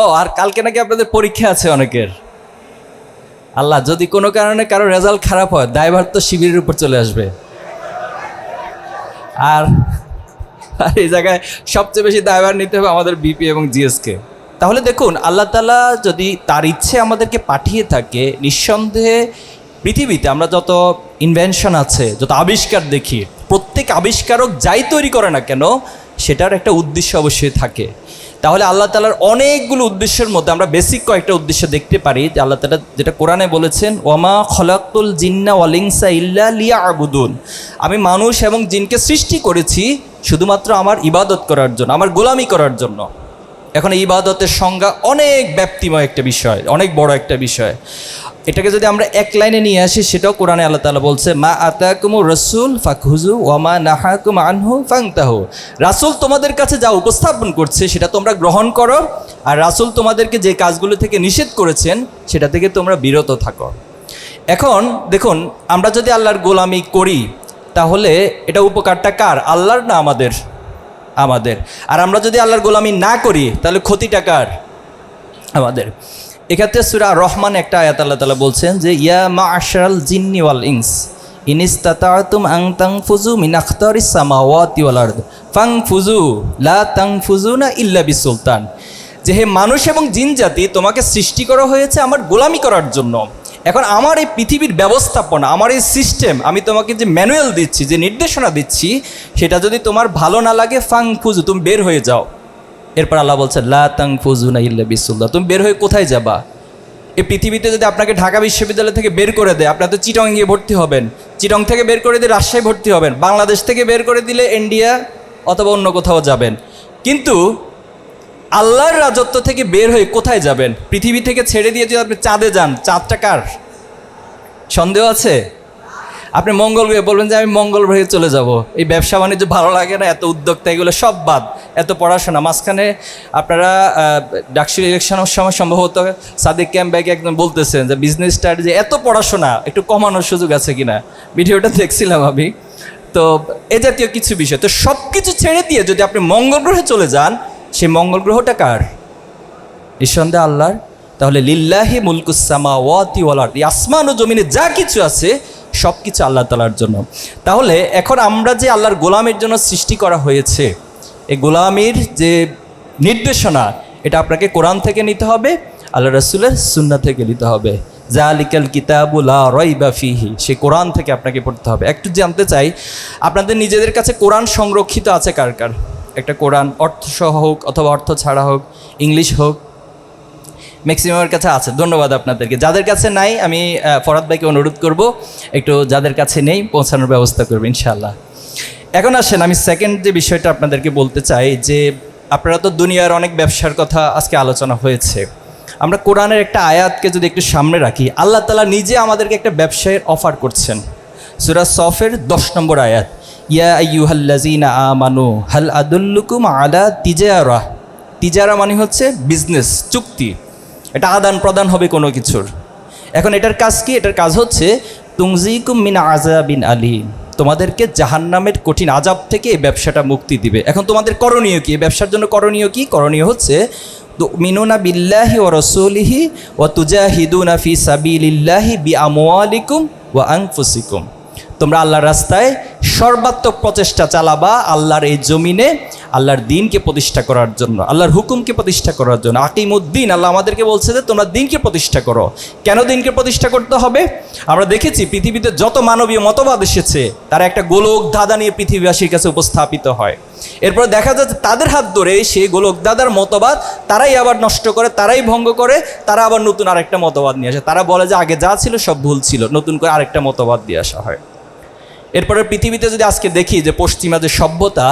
ও, আর কালকে নাকি আপনাদের পরীক্ষা আছে অনেকের। আল্লাহ, যদি কোনো কারণে কারও রেজাল্ট খারাপ হয়, দায়ভার তো শিবিরের উপর চলে আসবে। আর আর এই জায়গায় সবচেয়ে বেশি দায়ভার নিতে হবে আমাদের বিপি এবং জিএসকে। তাহলে দেখুন, আল্লাহ তালা যদি তার ইচ্ছে আমাদেরকে পাঠিয়ে থাকে, নিঃসন্দেহে পৃথিবীতে আমরা যত ইনভেনশন আছে, যত আবিষ্কার দেখি, প্রত্যেক আবিষ্কারক যাই তৈরি করে না কেন, সেটার একটা উদ্দেশ্য অবশ্যই থাকে। তাহলে আল্লাহ তালার অনেকগুলো উদ্দেশ্যের মধ্যে আমরা বেসিক কয়েকটা উদ্দেশ্য দেখতে পারি। যে আল্লাহ তালা যেটা কোরআনে বলেছেন, ওয়ামা খলাকুল জিন্না ওয়ালিংসা ইল্লা লিয়া আবুদুন আমি মানুষ এবং জিনকে সৃষ্টি করেছি শুধুমাত্র আমার ইবাদত করার জন্য, আমার গোলামি করার জন্য। এখন ইবাদতের সংজ্ঞা অনেক ব্যাপ্তিময় একটা বিষয়, অনেক বড় একটা বিষয়। এটাকে যদি আমরা এক লাইনে নিয়ে আসি, সেটাও কোরআনে আল্লাহ তালা বলছে, মা আতাকুমু রসুল ফাকহুজু ওয়ামা নাহাকুম আনহু ফাংতাহু রাসুল তোমাদের কাছে যা উপস্থাপন করছে, সেটা তোমরা গ্রহণ করো, আর রাসুল তোমাদেরকে যে কাজগুলো থেকে নিষেধ করেছেন, সেটা থেকে তোমরা বিরত থাকো। এখন দেখুন, আমরা যদি আল্লাহর গোলামি করি, তাহলে এটা উপকারটা কার? আল্লাহর না আমাদের? আমাদের। আর আমরা যদি আল্লাহর গোলামি না করি, তাহলে ক্ষতিটা কার? আমাদের। এক্ষেত্রে সুরা রহমান একটা আয়াত আল্লাহ তালা বলছেন যে, ইয়া মা আশরাল জিন্নি ওয়াল ইংস ইনিস তাতাতুম আং তাং ফুজু মিনাখতারি সামাওয়াতি ফাং ফুজু লা তাং ফুজু না ইল্লা বিসুলতান। যে হে মানুষ এবং জিন জাতি, তোমাকে সৃষ্টি করা হয়েছে আমার গোলামি করার জন্য। এখন আমার এই পৃথিবীর ব্যবস্থাপনা, আমার এই সিস্টেম, আমি তোমাকে যে ম্যানুয়াল দিচ্ছি, যে নির্দেশনা দিচ্ছি, সেটা যদি তোমার ভালো না লাগে ফাং ফুজু তুমি বের হয়ে যাও। এরপর আল্লাহ বলছে, লা ফুজুনা ইল্লা বিসুল্লাহ তুমি বের হয়ে কোথায় যাবা? এই পৃথিবীতে যদি আপনাকে ঢাকা বিশ্ববিদ্যালয় থেকে বের করে দেয় আপনার তো চিটং গিয়ে ভর্তি হবেন। চিটং থেকে বের করে দিয়ে রাজশাহী ভর্তি হবেন। বাংলাদেশ থেকে বের করে দিলে ইন্ডিয়া অথবা অন্য কোথাও যাবেন। কিন্তু আল্লাহর রাজত্ব থেকে বের হয়ে কোথায় যাবেন? পৃথিবী থেকে ছেড়ে দিয়ে যদি আপনি চাঁদে যান, চাঁদটা কার? সন্দেহ আছে? আপনি মঙ্গল গ্রহে বলবেন যে, আমি মঙ্গল গ্রহে চলে যাব। এই ব্যবসা বাণিজ্য ভালো লাগে না, এত উদ্যোক্তা, এগুলো সব বাদ। পড়াশোনা। মাঝখানে আপনারা ডাকসুর ইলেকশনের সময় সম্ভবত সাদিক ক্যাম্প ব্যাগে একদম বলতেছেন যে বিজনেস স্টাডি এত পড়াশোনা, একটু কমানোর সুযোগ আছে কিনা? ভিডিওটা দেখছিলাম আমি। তো এ জাতীয় কিছু বিষয়। তো সব কিছু ছেড়ে দিয়ে যদি আপনি মঙ্গল গ্রহে চলে যান, সেই মঙ্গল গ্রহটা কার? নিঃসন্দেহ আল্লাহর। তাহলে লিল্লাহি মুলকুসামা ওয়াতি ওয়ালার এই আসমান ও জমিনে যা কিছু আছে সব কিছু আল্লাহ তালার জন্য। তাহলে এখন আমরা যে আল্লাহর গোলামের জন্য সৃষ্টি করা হয়েছে এই গোলামির যে নির্দেশনা, এটা আপনাকে কোরআন থেকে নিতে হবে, আল্লাহ রসুলের সুন্না থেকে নিতে হবে। জালিকাল কিতাবুলা রইবা ফিহি, সে কোরআন থেকে আপনাকে পড়তে হবে। একটু জানতে চাই, আপনাদের নিজেদের কাছে কোরআন সংরক্ষিত আছে কার কার? একটা কোরআন অর্থসহ হোক অথবা অর্থ ছাড়া হোক, ইংলিশ হোক, ম্যাক্সিমামের কাছে আছে। ধন্যবাদ আপনাদেরকে। যাদের কাছে নাই, আমি ফরাদ ভাইকে অনুরোধ করব, একটু যাদের কাছে নেই, পৌঁছানোর ব্যবস্থা করব ইনশাল্লাহ এখন আসেন, আমি সেকেন্ড যে বিষয়টা আপনাদেরকে বলতে চাই যে আপনারা তো দুনিয়ার অনেক ব্যবসার কথা আজকে আলোচনা হয়েছে। আমরা কোরআনের একটা আয়াতকে যদি একটু সামনে রাখি, আল্লাহ তালা নিজে আমাদেরকে একটা ব্যবসায়ের অফার করছেন। সুরা সফের দশ নম্বর আয়াত, ইয়া আইয়ুহাল্লাজিনা আমানু, হাল আদুল্লুকুম আলা তিজারা? তিজারা মানে হচ্ছে বিজনেস চুক্তি। এটা আদান প্রদান হবে কোনো কিছুর। এখন এটার কাজ কি? এটার কাজ হচ্ছে তুংজিকুম মিন আজাবিন আলী তোমাদেরকে জাহান্নামের কঠিন আজাব থেকে এই ব্যবসাটা মুক্তি দিবে। এখন তোমাদের করণীয় কী? ব্যবসার জন্য করণীয় কী? করণীয় হচ্ছে তো মিনুনা বিল্লাহি ও রসুলিহি ও তুজাহিদুনা ফি সাবিল্লাহি বি আমওয়ালিকুম ও আংফুসিকুম তোমরা আল্লাহর রাস্তায় সর্বাত্মক প্রচেষ্টা চালাবা আল্লাহর এই জমিনে, আল্লাহর দিনকে প্রতিষ্ঠা করার জন্য, আল্লাহর হুকুমকে প্রতিষ্ঠা করার জন্য। আকিমুদ্দিন, আল্লাহ আমাদেরকে বলছে যে, তোমরা দিনকে প্রতিষ্ঠা করো। কেন দিনকে প্রতিষ্ঠা করতে হবে? আমরা দেখেছি পৃথিবীতে যত মানবীয় মতবাদ এসেছে, তারা একটা গোলক ধাঁধা নিয়ে পৃথিবীবাসীর কাছে উপস্থাপিত হয়। এরপর দেখা যাচ্ছে তাদের হাত ধরে সেই গোলক দাদার মতবাদ, তারাই আবার নষ্ট করে, তারাই ভঙ্গ করে, তারা আবার নতুন আরেকটা মতবাদ নিয়ে আসে। তারা বলে যে, আগে যা ছিল সব ভুল ছিল, নতুন করে আরেকটা মতবাদ দিয়ে আসা হয়। এরপরে পৃথিবীতে যদি আজকে দেখি যে পশ্চিমা যে সভ্যতা,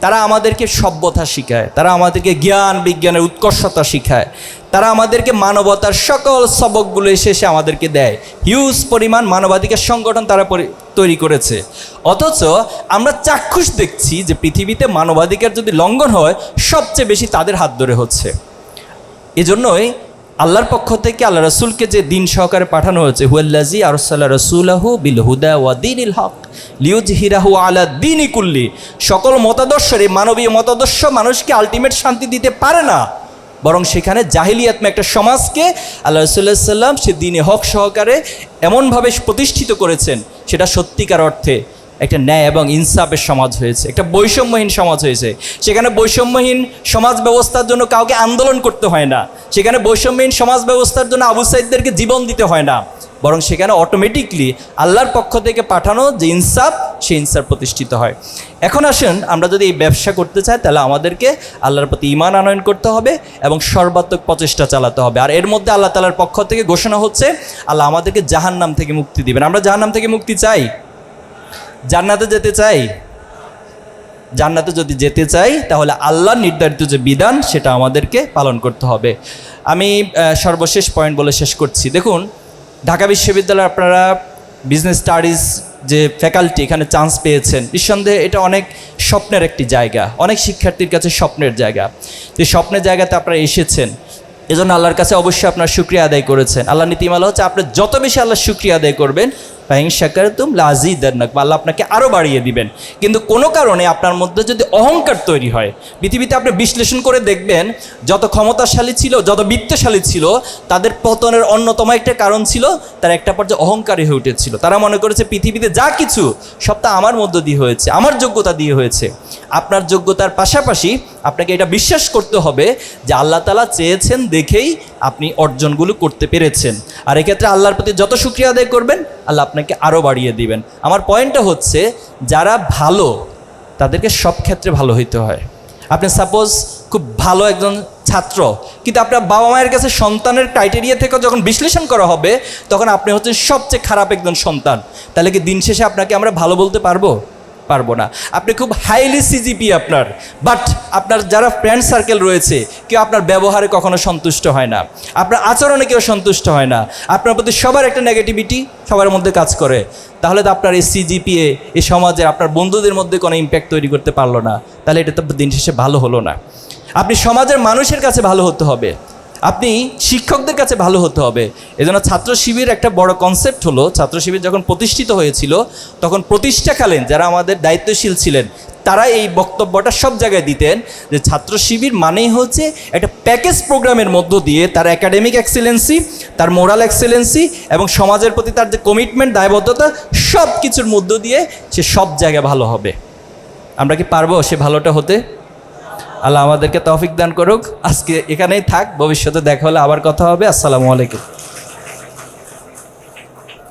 তারা আমাদেরকে সভ্যতা শিখায়, তারা আমাদেরকে জ্ঞান, বিজ্ঞানের উৎকর্ষতা শিখায়, তারা আমাদেরকে মানবতার সকল সবকগুলো এসে আমাদেরকে দেয়। হিউজ পরিমাণ মানবাধিকার সংগঠন তারা তৈরি করেছে। অথচ আমরা চাক্ষুষ দেখছি যে পৃথিবীতে মানবাধিকার যদি লঙ্ঘন হয়, সবচেয়ে বেশি তাদের হাত ধরে হচ্ছে। এজন্যই আল্লাহর পক্ষ থেকে আল্লাহ রসুলকে যে দিন সহকারে পাঠানো হয়েছে হুয়াল্লাজি আরসাল্লাহ রসুলাহু বিল হুদা ওয়া দিন ইল হক লিউজ হিরাহু আলা দিন কুল্লি। সকল মতাদর্শের এই মানবীয় মতাদর্শ মানুষকে আলটিমেট শান্তি দিতে পারে না। বরং সেখানে জাহিলিয়াতমে একটা সমাজকে আল্লাহ রসুল্লাহ সাল্লাম সে দিনে হক সহকারে এমনভাবে প্রতিষ্ঠিত করেছেন, সেটা সত্যিকার অর্থে। একটা ন্যায় এবং ইনসাফের সমাজ হয়েছে, একটা বৈষম্যহীন সমাজ হয়েছে। সেখানে বৈষম্যহীন সমাজ ব্যবস্থার জন্য কাউকে আন্দোলন করতে হয় না। সেখানে বৈষম্যহীন সমাজ ব্যবস্থার জন্য আবু সাইদদেরকে জীবন দিতে হয় না। বরং সেখানে অটোমেটিকলি আল্লাহর পক্ষ থেকে পাঠানো যে ইনসাফ, সেই ইনসাফ প্রতিষ্ঠিত হয়। এখন আসুন আমরা যদি এই ব্যবসা করতে চাই, তাহলে আমাদেরকে আল্লাহর প্রতি ইমান আনয়ন করতে হবে এবং সর্বাত্মক প্রচেষ্টা চালাতে হবে। আর এর মধ্যে আল্লাহ তালার পক্ষ থেকে ঘোষণা হচ্ছে, আল্লাহ আমাদেরকে জাহান্নাম থেকে মুক্তি দিবেন। আমরা জাহান্নাম থেকে মুক্তি চাই? জান্নাতে যেতে চাই? জান্নাতে যদি যেতে চাই, তাহলে আল্লাহ নির্ধারিত যে বিধান, সেটা আমাদেরকে পালন করতে হবে। আমি সর্বশেষ পয়েন্ট বলে শেষ করছি। দেখুন, ঢাকা বিশ্ববিদ্যালয়ে আপনারা বিজনেস স্টাডিজ যে ফ্যাকাল্টি এখানে চান্স পেয়েছেন, নিঃসন্দেহে এটা অনেক স্বপ্নের একটি জায়গা। অনেক শিক্ষার্থীর কাছে স্বপ্নের জায়গা। যে স্বপ্নের জায়গাতে আপনারা এসেছেন, এজন্য আল্লাহর কাছে অবশ্যই আপনার শুক্রিয়া আদায় করেছেন। আল্লাহ নীতিমালা হচ্ছে, আপনি যত বেশি আল্লাহ শুক্রিয়া আদায় করবেন ফাহিং শাকার তুম লাজি দেনক বা আল্লাহ আপনাকে আরও বাড়িয়ে দিবেন। কিন্তু কোনো কারণে আপনার মধ্যে যদি অহংকার তৈরি হয়, পৃথিবীতে আপনি বিশ্লেষণ করে দেখবেন, যত ক্ষমতাশালী ছিল, যত বিত্তশালী ছিল, তাদের পতনের অন্যতম একটা কারণ ছিল, তার একটা পর্যায়ে অহংকারী হয়ে উঠেছিল। তারা মনে করেছে, পৃথিবীতে যা কিছু, সব তা আমার মধ্য দিয়ে হয়েছে, আমার যোগ্যতা দিয়ে হয়েছে। আপনার যোগ্যতার পাশাপাশি আপনাকে এটা বিশ্বাস করতে হবে যে আল্লাহ তালা চেয়েছেন দেখেই আপনি অর্জনগুলো করতে পেরেছেন। আর এক্ষেত্রে আল্লাহর প্রতি যত শুক্রিয়া আদায় করবেন, আল্লাহ আপনাকে আরও বাড়িয়ে দিবেন। আমার পয়েন্টটা হচ্ছে, যারা ভালো, তাদেরকে সব ক্ষেত্রে ভালো হইতে হয়। আপনি সাপোজ খুব ভালো একজন ছাত্র, কিন্তু আপনার বাবা মায়ের কাছে সন্তানের ক্রাইটেরিয়া থেকে যখন বিশ্লেষণ করা হবে, তখন আপনি হচ্ছেন সবচেয়ে খারাপ একজন সন্তান। তাহলে কি দিন শেষে আপনাকে আমরা ভালো বলতে পারব? পারব না। আপনি খুব হাইলি সিজিপি আপনার। বাট আপনার যারা ফ্রেন্ড সার্কেল রয়েছে, কেউ আপনার ব্যবহারে কখনো সন্তুষ্ট হয় না। আপনার আচরণে কেউ সন্তুষ্ট হয় না। আপনার প্রতি সবার একটা নেগেটিভিটি সবার মধ্যে কাজ করে। তাহলে তো আপনার এই সিজিপিএ এই সমাজে আপনার বন্ধুদের মধ্যে কোনো ইম্প্যাক্ট তৈরি করতে পারল না। তাহলে এটা তো দিন শেষে ভালো হলো না। আপনি সমাজের মানুষের কাছে ভালো হতে হবে। আপনি শিক্ষকদের কাছে ভালো হতে হবে। এজন্য ছাত্র শিবির একটা বড় কনসেপ্ট হলো, ছাত্র শিবির যখন প্রতিষ্ঠিত হয়েছিল, তখন প্রতিষ্ঠাকালীন যারা আমাদের দায়িত্বশীল ছিলেন তারা এই বক্তব্যটা সব জায়গায় দিতেন যে ছাত্র শিবির মানেই হচ্ছে একটা প্যাকেজ প্রোগ্রামের মধ্য দিয়ে তার একাডেমিক এক্সেলেন্সি তার মোরাল এক্সেলেন্সি এবং সমাজের প্রতি তার যে কমিটমেন্ট দায়বদ্ধতা সব কিছুর মধ্য দিয়ে সে সব জায়গায় ভালো হবে। আমরা কি পারব সে ভালোটা হতে? আল্লাহ আমাদেরকে তৌফিক দান করুক। আজকে এখানেই থাক, ভবিষ্যতে দেখা হলে আবার কথা হবে। আসসালামু আলাইকুম।